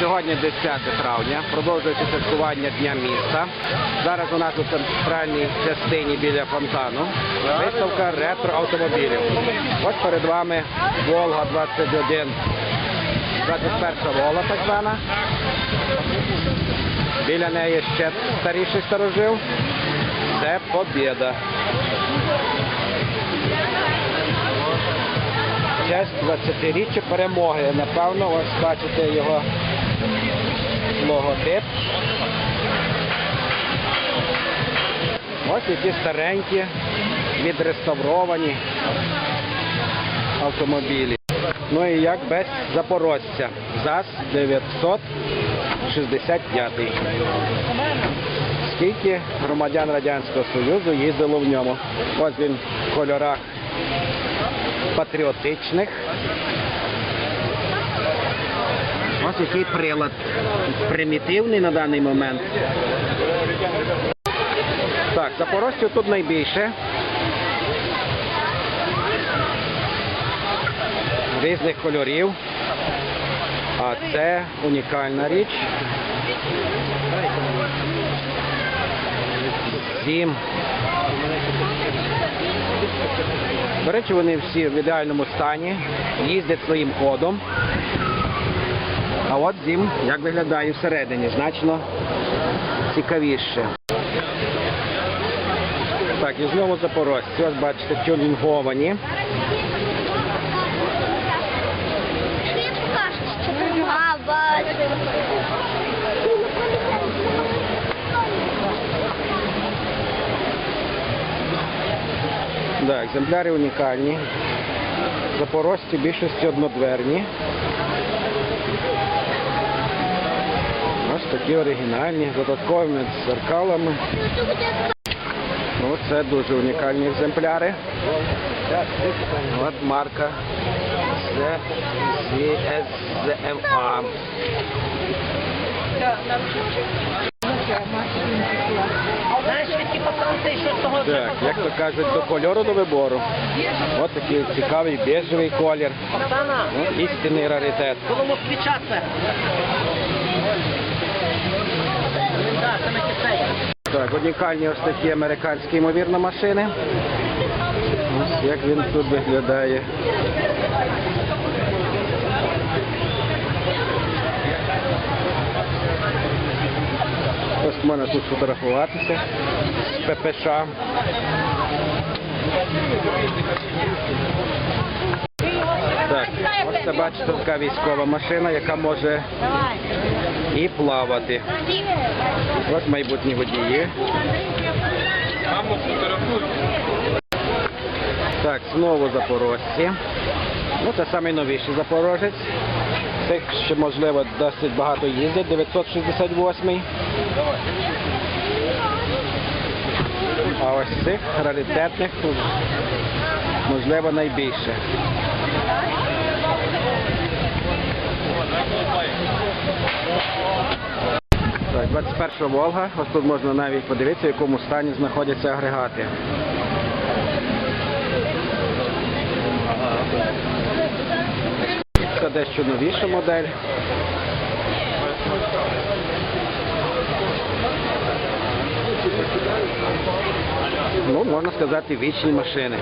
Сьогодні 10 травня, продовжується святкування Дня міста. Зараз у нас у центральній частині біля фонтану виставка ретро автомобілів. Ось перед вами Волга 21, 21 Волга так звана. Біля неї ще старіший старожив. Це Побєда. Честь 20-річчя перемоги. Напевно, ось бачите його логотип. Ось які старенькі, відреставровані автомобілі. Ну і як без запорожця. ЗАЗ 965. Скільки громадян Радянського Союзу їздило в ньому? Ось він в кольорах патріотичних. Ось який прилад. Примітивний на даний момент. Так, запорожців тут найбільше. Різних кольорів. А це унікальна річ. Сім. До речі, вони всі в ідеальному стані, їздять своїм ходом. А от зім як виглядає всередині, значно цікавіше. Так, і знову запорожці. Ось бачите, тюнінговані. Да, екземпляри унікальні. Запорожці більшості однодверні. Такі оригінальні, з додатковими зеркалами. Ну, це дуже унікальні екземпляри. От марка того Так, як то кажуть, до кольору до вибору. Ось такий цікавий бежевий колір. Істинний раритет. коло москвича це. Так, це на кисеї. Так, унікальні ось такі американські ймовірно машини. Ось як він тут виглядає. Ось можна тут фотографуватися з ППШ. Так, ось це бачите така військова машина, яка може і плавати. Ось майбутні водії. Так, знову запорожці. Ну, це найновіший запорожець. Тих, що, можливо, досить багато їздять, 968-й. А ось цих раритетних, можливо, найбільше. Так, 21 Волга. Ось тут можна навіть подивитися, в якому стані знаходяться агрегати. Це дещо новіша модель. Ну, можна сказати, вічні машини.